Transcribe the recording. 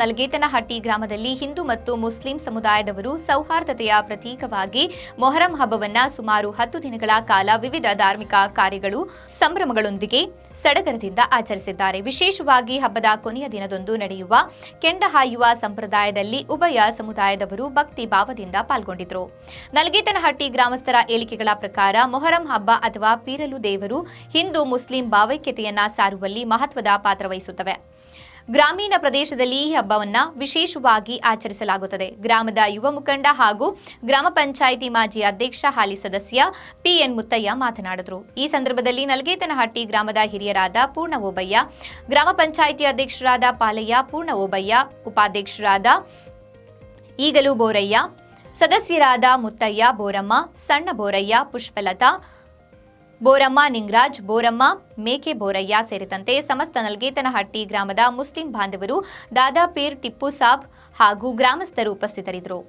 ನಲ್ಗೇತನಹಟ್ಟಿ ಗ್ರಾಮದಲ್ಲಿ ಹಿಂದೂ ಮತ್ತು ಮುಸ್ಲಿಂ ಸಮುದಾಯದವರು ಸೌಹಾರ್ದತೆಯ ಪ್ರತೀಕವಾಗಿ ಮೊಹರಂ ಹಬ್ಬವನ್ನು ಸುಮಾರು ಹತ್ತು ದಿನಗಳ ಕಾಲ ವಿವಿಧ ಧಾರ್ಮಿಕ ಕಾರ್ಯಗಳು, ಸಂಭ್ರಮಗಳೊಂದಿಗೆ ಸಡಗರದಿಂದ ಆಚರಿಸಿದ್ದಾರೆ. ವಿಶೇಷವಾಗಿ ಹಬ್ಬದ ಕೊನೆಯ ದಿನದಂದು ನಡೆಯುವ ಕೆಂಡ ಹಾಯುವ ಸಂಪ್ರದಾಯದಲ್ಲಿ ಉಭಯ ಸಮುದಾಯದವರು ಭಕ್ತಿ ಭಾವದಿಂದ ಪಾಲ್ಗೊಂಡಿದ್ದರು. ನಲ್ಗೇತನಹಟ್ಟಿ ಗ್ರಾಮಸ್ಥರ ಹೇಳಿಕೆಗಳ ಪ್ರಕಾರ ಮೊಹರಂ ಹಬ್ಬ ಅಥವಾ ಪೀರಲು ದೇವರು ಹಿಂದೂ ಮುಸ್ಲಿಂ ಭಾವೈಕ್ಯತೆಯನ್ನ ಸಾರುವಲ್ಲಿ ಮಹತ್ವದ ಪಾತ್ರ ವಹಿಸುತ್ತವೆ. ಗ್ರಾಮೀಣ ಪ್ರದೇಶದಲ್ಲಿ ಈ ಹಬ್ಬವನ್ನ ವಿಶೇಷವಾಗಿ ಆಚರಿಸಲಾಗುತ್ತದೆ. ಗ್ರಾಮದ ಯುವ ಮುಖಂಡ ಹಾಗೂ ಗ್ರಾಮ ಪಂಚಾಯಿತಿ ಮಾಜಿ ಅಧ್ಯಕ್ಷ ಹಾಲಿ ಸದಸ್ಯ ಪಿಎನ್ ಮುತ್ತಯ್ಯ ಮಾತನಾಡಿದರು. ಈ ಸಂದರ್ಭದಲ್ಲಿ ನಲಗೇತನಹಟ್ಟಿ ಗ್ರಾಮದ ಹಿರಿಯರಾದ ಪೂರ್ಣ ಓಬಯ್ಯ ಗ್ರಾಮ ಪಂಚಾಯಿತಿ ಅಧ್ಯಕ್ಷರಾದ ಪಾಲಯ್ಯ ಪೂರ್ಣ ಓಬಯ್ಯ ಉಪಾಧ್ಯಕ್ಷರಾದ ಈಗಲೂ ಬೋರಯ್ಯ, ಸದಸ್ಯರಾದ ಮುತ್ತಯ್ಯ, ಬೋರಮ್ಮ, ಸಣ್ಣ ಬೋರಯ್ಯ, ಪುಷ್ಪಲತಾ ಬೋರಮ್ಮ ನಿಂಗ್ರಾಜ್, ಬೋರಮ್ಮ ಮೇಕೆ ಬೋರಯ್ಯ ಸೇರಿದಂತೆ ಸಮಸ್ತ ನಲ್ಗೇತನಹಟ್ಟಿ ಗ್ರಾಮದ ಮುಸ್ಲಿಂ ಬಾಂಧವರು ದಾದಾಪೀರ್ ಟಿಪ್ಪು ಸಾಬ್ ಹಾಗೂ ಗ್ರಾಮಸ್ಥರು ಉಪಸ್ಥಿತರಿದ್ದರು.